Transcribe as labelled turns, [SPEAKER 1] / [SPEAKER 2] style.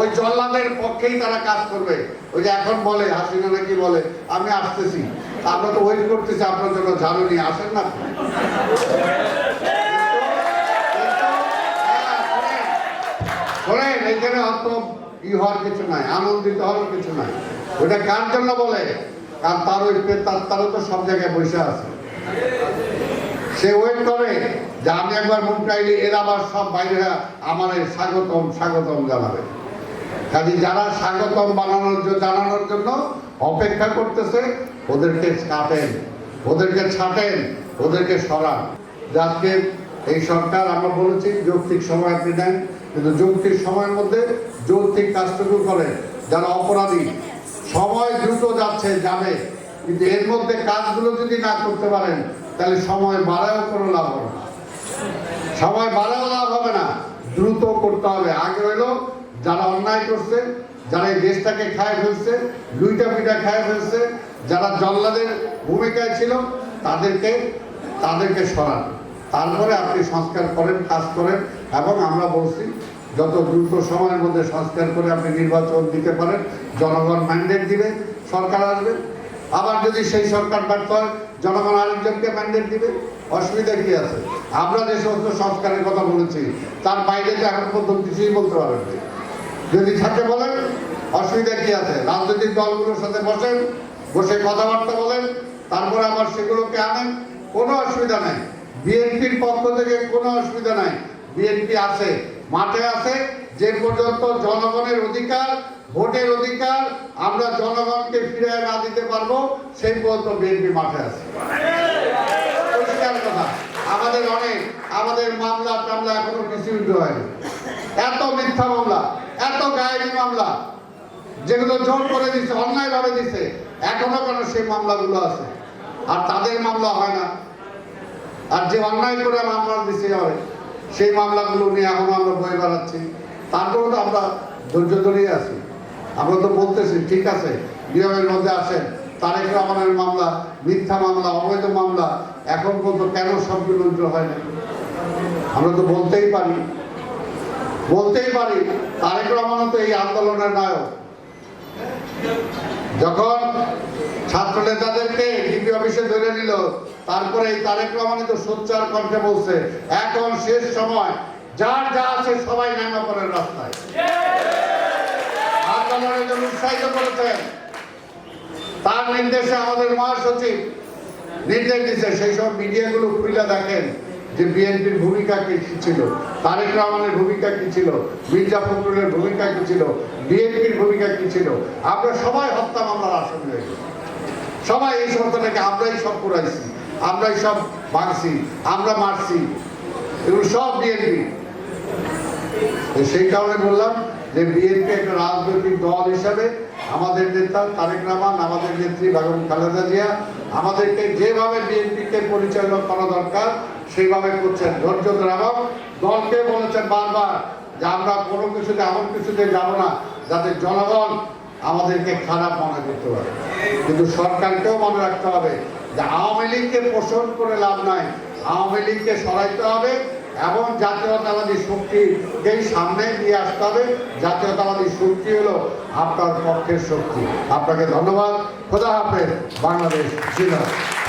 [SPEAKER 1] ওই জল্লাদের পক্ষেই তারা কাজ করবে। ওই যে এখন বলে হাসিনা নাকি বলে আমি আসতেছি। আমরা তো ওয়েট করতেছি আপনার জন্য জানুনি আসেন না? শোনেন, এইখানে অত ই হওয়ার কিছু নাই আনন্দিত হওয়ার কিছু নাই। ওটা কার জন্য বলে? কারণ তার ওই তার তারও তো সব জায়গায় বসে আছে। সে ওয়েট করে যে আমি একবার মুখ চাইলে এরা আবার সব বাইরে আমার স্বাগতম স্বাগতম জানাবে। কাজে যারা স্বাগতম বানানোর জন্য জানানোর জন্য অপেক্ষা করতেছে, ওদেরকে ছাটেন ওদেরকে ছাটেন, ওদেরকে সরান। যাতে এই সরকার, আমরা বলেছি যৌক্তিক সময় আপনি দেন কিন্তু যৌক্তিক সময়ের মধ্যে যৌক্তিক কাজটুকু করেন। যারা অপরাধী, সময় দ্রুত যাচ্ছে, যাবে। কিন্তু এর মধ্যে কাজগুলো যদি না করতে পারেন, তাহলে সময় বাড়াও কোনো লাভ হবে না। সময় বাড়াও লাভ হবে না, দ্রুত করতে হবে। আগে হইল যারা অন্যায় করছে, যারা এই দেশটাকে খায় ফেলছে দুইটা পিঠা খায় ফেলছে, যারা জল্লাদের ভূমিকায় ছিল, তাদেরকে তাদেরকে সরান। তারপরে আপনি সংস্কার করেন, কাজ করেন, এবং আমরা বলছি, যত দ্রুত সময়ের মধ্যে সংস্কার করে আপনি নির্বাচন দিতে পারেন, জনগণ ম্যান্ডেট দিবে, সরকার আসবে। আবার যদি সেই সরকার ব্যর্থ হয়, জনগণ আরেকজনকে ম্যান্ডেট দিবে। অসুবিধা কি আছে? আমরা যে সমস্ত সংস্কারের কথা বলেছি, তার বাইরে তো এখন পর্যন্ত কিছুই বলতে পারেন। যদি থাকে বলেন, অসুবিধা কি আছে? রাজনৈতিক দলগুলোর সাথে বসেন, বসে কথাবার্তা বলেন, তারপরে আবার সেগুলোকে আনেন, কোনো অসুবিধা নাই। বিএনপির পক্ষ থেকে কোনো অসুবিধা নাই। বিএনপি আছে, মাঠে আছে, যে পর্যন্ত জনগণের অধিকার, ভোটের অধিকার, আমরা জনগণকে ফিরে না দিতে পারব, সেই পর্যন্ত বিএনপি মাঠে আছে। পরিষ্কার কথা। আমাদের অনেক, আমাদের মামলা টামলা এখনও কিছু হয়নি। এত মিথ্যা মামলা। এত মামলা। যেগুলো জোর করে দিচ্ছে অন্যায় ভাবে দিচ্ছে এখনও কেন সেই মামলাগুলো আছে? আর তাদের মামলা হয় না। আর যে অন্যায় করে মামলা দিচ্ছে হবে সেই মামলাগুলো নিয়ে এখনও আমরা বই বেড়াচ্ছি তারপরেও তো আমরা ধৈর্য ধরেই আছি। আমরা তো বলতেছি, ঠিক আছে নিয়মের মধ্যে আসেন তারেক রহমানের মামলা, মিথ্যা মামলা, অবৈধ মামলা, এখন পর্যন্ত কেন উজ্জ্বল হয় না আমরা তো বলতেই পারি বলতেই পারি, তারেক রহমান তো এই আন্দোলনের নায়ক। যখন ছাত্র নেতাদেরকে ডিবি অফিসে ধরে নিল, তারপরে এই তারেক রহমানই তো সোচ্চার কণ্ঠে বলছে, এখন শেষ সময়, যার যা আছে সবাই নেমে পড়েন রাস্তায়। আন্দোলনের জন্য উৎসাহিত করেছেন, তার নির্দেশে আমাদের মহাসচিব নির্দেশ দিচ্ছে সেই সব মিডিয়াগুলো খুলে দেখেন। যে বিএনপির ভূমিকা কি ছিল, তারেক রহমানের ভূমিকা কি ছিল, মির্জা ফখরুলের ভূমিকা কি ছিল, বিএনপির ভূমিকা কি ছিল, আমরা সবাই হত্যা মামলার আসামি হয়েছি সবাই এই সমস্তটাকে আমরাই সব করাইছি আমরাই সব ভাঙছি আমরা মারছি এগুলো সব বিএনপি। সেই কারণে বললাম যে বিএনপি একটা রাজনৈতিক দল হিসাবে আমাদের নেতা তারেক রহমান, আমাদের নেত্রী বেগম খালেদা জিয়া, আমাদেরকে যেভাবে বিএনপিকে পরিচালনা করা দরকার সেইভাবে করছেন। ধৈর্য ধরে এবং দলকে বলেছেন বারবার যে আমরা কোনো কিছুতে, এমন কিছুতে যাব না যাতে জনগণ আমাদেরকে খারাপ মনে করতে পারে। কিন্তু সরকারকেও মনে রাখতে হবে যে আওয়ামী লীগকে পোষণ করে লাভ নাই। আওয়ামী লীগকে সরাইতে হবে এবং জাতীয়তাবাদী শক্তিকেই সামনে নিয়ে আসতে হবে। জাতীয়তাবাদী শক্তি হলো আপনার পক্ষের শক্তি। আপনাকে ধন্যবাদ। খোদা হাফেজ। বাংলাদেশ জিন্দাবাদ।